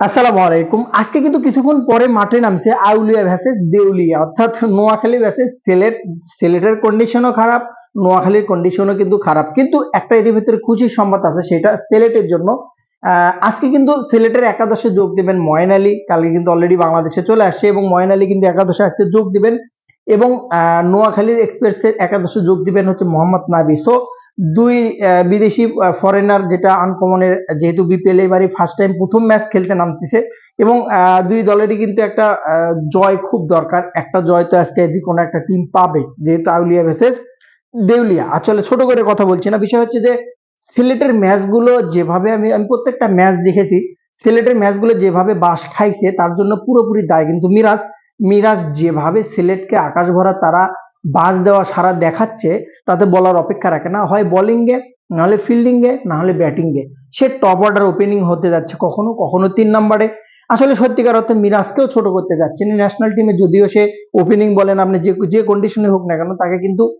আসসালামু আলাইকুম। আজকে কিন্তু কিছুক্ষণ পরে মাঠে নামছে আউলিয়া ভ্যাসেস দেউলিয়া। অর্থাৎ নোয়াখালী ভ্যাসেস সিলেট। সিলেটের কন্ডিশনও খারাপ, নোয়াখালীর কন্ডিশনও কিন্তু খারাপ। কিন্তু একটা এর ভিতরে খুশির সংবাদ আছে, সেটা সিলেটের জন্য। আজকে কিন্তু সিলেটের একাদশে যোগ দিবেন ময়ন আলী। কালকে কিন্তু অলরেডি বাংলাদেশে চলে আসছে এবং ময়ন আলী কিন্তু একাদশে আজকে যোগ দিবেন। এবং নোয়াখালীর এক্সপ্রেসের একাদশে যোগ দিবেন হচ্ছে মোহাম্মদ নাবি সো দুই বিদেশি ফরেনার যেটা আনকমনের যেহেতু বিপিএল এবারই ফার্স্ট টাইম প্রথম ম্যাচ খেলতে নামতেছে এবং দুই দলেরই কিন্তু একটা জয় খুব দরকার। একটা জয় তো আজকে যে কোনো একটা টিম পাবে, যেহেতু আউলিয়া ভেসেস দেউলিয়া। আসলে ছোট করে কথা বলছি না, বিষয় হচ্ছে যে সিলেটের ম্যাচগুলো যেভাবে আমি আমি প্রত্যেকটা ম্যাচ দেখেছি, সিলেটের ম্যাচগুলো যেভাবে বাস খাইছে, তার জন্য পুরোপুরি দায়। কিন্তু মিরাজ মিরাজ যেভাবে সিলেটকে আকাশ ভরা তারা বাস দেওয়া সারা দেখাচ্ছে, তাতে বলার অপেক্ষা রাখে না। হয় বোলিং এ নাহলে ফিল্ডিং এ নাহলে ব্যাটিং এ। সে টপ অর্ডার ওপেনিং হতে যাচ্ছে কখনো কখনো তিন নম্বরে। আসলে সত্যিকার অর্থে মিরাজকেও ছোট করতে যাচ্ছে ন্যাশনাল টিমে যদিও সে ওপেনিং বলেন আপনি যে যে কন্ডিশনে হোক না কেন, তাকে কিন্তু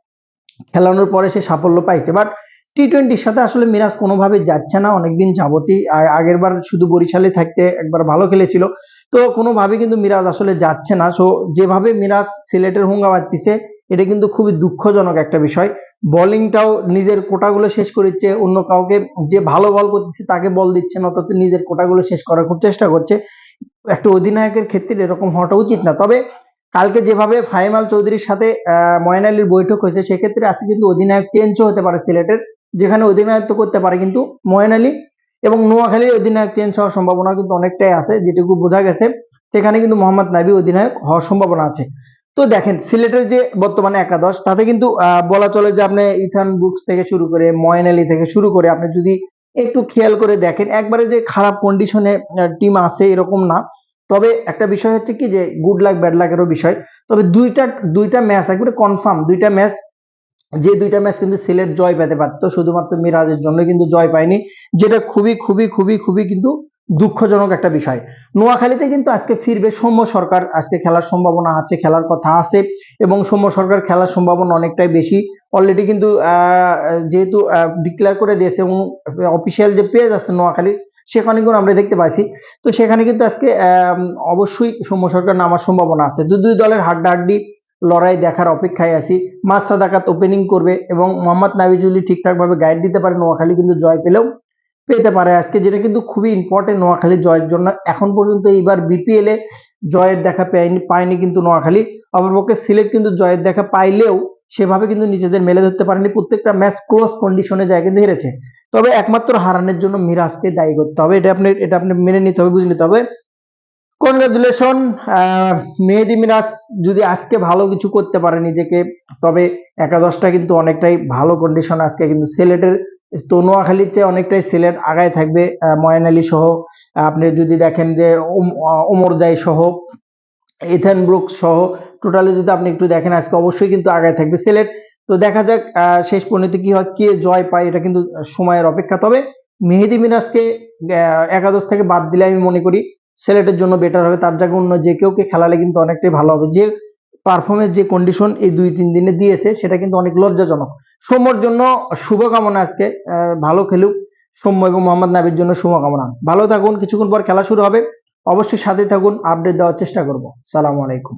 খেলানোর পরে সে সাফল্য পাইছে। বাট টি টোয়েন্টির সাথে আসলে মিরাজ কোনোভাবে যাচ্ছে না। অনেকদিন যাবতই, আ- আগের বার শুধু বরিশালে থাকতে একবার ভালো খেলেছিল। তো কোনোভাবে কিন্তু মিরাজ আসলে যাচ্ছে না। সো যেভাবে মিরাজ সিলেটের হুঙ্গা মারতেছে এটা কিন্তু খুবই দুঃখজনক একটা বিষয়। বোলিংটাও নিজের কোটাগুলো শেষ করছে, অন্য কাউকে যে ভালো বল করতেছে তাকে বল দিচ্ছে না, অথচ নিজের কোটাগুলো শেষ করার খুব চেষ্টা করছে। একটা অধিনায়কের ক্ষেত্রে এরকম হওয়াটা উচিত না। তবে কালকে যেভাবে ফাইমাল চৌধুরীর সাথে ময়ন আলীর বৈঠক হয়েছে, সেক্ষেত্রে আজকে কিন্তু অধিনায়ক চেঞ্জও হতে পারে সিলেটের, যেখানে অধিনায়কত্ব করতে পারে কিন্তু ময়ন আলী এবং নোয়াখালীর অধিনায়ক চেঞ্জ হওয়ার সম্ভাবনা কিন্তু অনেকটাই আছে, যেটুকু বোঝা গেছে। সেখানে কিন্তু মোহাম্মদ নাবি অধিনায়ক হওয়ার সম্ভাবনা আছে। তো দেখেন, সিলেটের যে বর্তমানে একাদশ, তাতে কিন্তু বলা চলে যে আপনি ইথান বুকস থেকে শুরু করে, ময়ন আলী থেকে শুরু করে, আপনি যদি একটু খেয়াল করে দেখেন, একবারে যে খারাপ কন্ডিশনে টিম আছে এরকম না। তবে একটা বিষয় হচ্ছে কি যে গুড লাক ব্যাড লাকেরও বিষয়। তবে দুইটা দুইটা ম্যাচ একবারে কনফার্ম দুইটা ম্যাচ যে দুইটা ম্যাচ কিন্তু সিলেট জয় পেতে পারতো, শুধুমাত্র মিরাজের জন্য কিন্তু জয় পায়নি, যেটা খুবই খুবই খুবই খুবই কিন্তু দুঃখজনক একটা বিষয়। নোয়াখালীতে কিন্তু আজকে ফিরবে সৌম্য সরকার। আজকে খেলার সম্ভাবনা আছে, খেলার কথা আছে এবং সৌম্য সরকার খেলার সম্ভাবনা অনেকটাই বেশি। অলরেডি কিন্তু যেহেতু ডিক্লেয়ার করে দিয়েছে এবং অফিসিয়াল যে পেজ আছে নোয়াখালী সেখানে কিন্তু আমরা দেখতে পাইছি। তো সেখানে কিন্তু আজকে অবশ্যই সৌম্য সরকার নামার সম্ভাবনা আছে। দু দুই দলের হাড্ডাহাড্ডি লড়াই দেখার অপেক্ষায় আছি। মাস সাদাকাত ওপেনিং করবে এবং মোহাম্মদ নাবিজুলি ঠিকঠাক ভাবে গাইড দিতে পারে। নোয়াখালী কিন্তু জয় পেলেও পেতে পারে। আজকে যেটা কিন্তু খুবই ইম্পর্টেন্ট নোয়াখালী জয়ের জন্য। এখন পর্যন্ত এইবার বিপিএল জয়ের দেখা পায়নি পায়নি কিন্তু নোয়াখালী। অপরপক্ষে সিলেট কিন্তু জয়ের দেখা পাইলেও সেভাবে কিন্তু নিজেদের মেলে ধরতে পারেনি। প্রত্যেকটা ম্যাচ ক্লোজ কন্ডিশনে যায় কিন্তু হেরেছে। তবে একমাত্র হারানোর জন্য মিরাজকে দায়ী করতে হবে। এটা আপনি এটা আপনি মেনে নিতে হবে, বুঝে নিতে হবে। কনগ্রাচুলেশন মেহেদি মিরাজ যদি আজকে ভালো কিছু করতে পারে নিজেকে, তবে একাদশটা কিন্তু অনেকটাই ভালো কন্ডিশন আজকে কিন্তু সিলেটের তো নোয়াখালীর চেয়ে অনেকটাই সিলেট আগায় থাকবে ময়ন আলী সহ আপনি যদি দেখেন যে ওম- ওমর জাই সহ ইথান ব্রুক সহ টোটালি যদি আপনি একটু দেখেন, আজকে অবশ্যই কিন্তু আগায় থাকবে সিলেট। তো দেখা যাক শেষ পর্যন্ত কি হয়, কে জয় পায়, এটা কিন্তু সময়ের অপেক্ষা। তবে মেহেদি মিরাজকে একাদশ থেকে বাদ দিলে আমি মনে করি, সিলেটের জন্য বেটার হবে। তার জায়গায় অন্য যে কেউ কে খেলালে কিন্তু অনেকটাই ভালো হবে। যে পারফরমেন্স যে কন্ডিশন এই দুই তিন দিনে দিয়েছে, সেটা কিন্তু অনেক লজ্জাজনক। সৌম্যর জন্য শুভকামনা আজকে ভালো খেলুক। সৌম্য এবং মোহাম্মদ নাবির জন্য শুভকামনা। ভালো থাকুন, কিছুক্ষণ পর খেলা শুরু হবে। অবশ্যই সাথে থাকুন আপডেট দেওয়ার চেষ্টা করব। সালাম আলাইকুম।